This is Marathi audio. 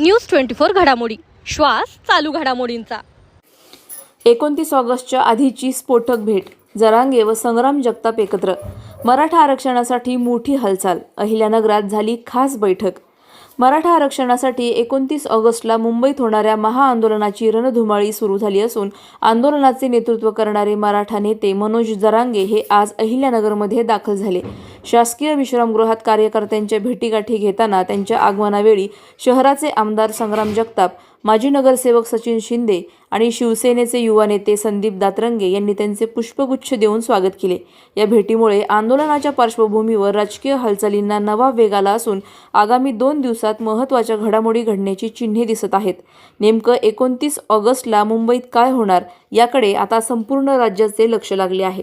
न्यूज ट्वेंटी फोर घडामोडी. श्वास चालू घडामोडींचा. एकोणतीस ऑगस्टच्या आधीची स्फोटक भेट. जरांगे व संग्राम जगताप एकत्र. मराठा आरक्षणासाठी मोठी हालचाल. अहिल्यानगरात झाली खास बैठक. मराठा आरक्षणासाठी एकोणतीस ऑगस्टला मुंबईत होणाऱ्या महाआंदोलनाची रणधुमाळी सुरू झाली असून आंदोलनाचे नेतृत्व करणारे मराठा नेते मनोज जरांगे हे आज अहिल्यानगरमध्ये दाखल झाले. शासकीय विश्रामगृहात कार्यकर्त्यांच्या भेटीगाठी घेताना त्यांच्या आगमनावेळी शहराचे आमदार संग्राम जगताप माजी नगरसेवक सचिन शिंदे आणि शिवसेनेचे युवा नेते संदीप दातरंगे यांनी त्यांचे पुष्पगुच्छ देऊन स्वागत केले. या भेटीमुळे आंदोलनाच्या पार्श्वभूमीवर राजकीय हालचालींना नवा वेग आला असून आगामी दोन दिवसात महत्त्वाच्या घडामोडी घडण्याची चिन्हे दिसत आहेत. नेमकं एकोणतीस ऑगस्टला मुंबईत काय होणार याकडे आता संपूर्ण राज्याचे लक्ष लागले आहे.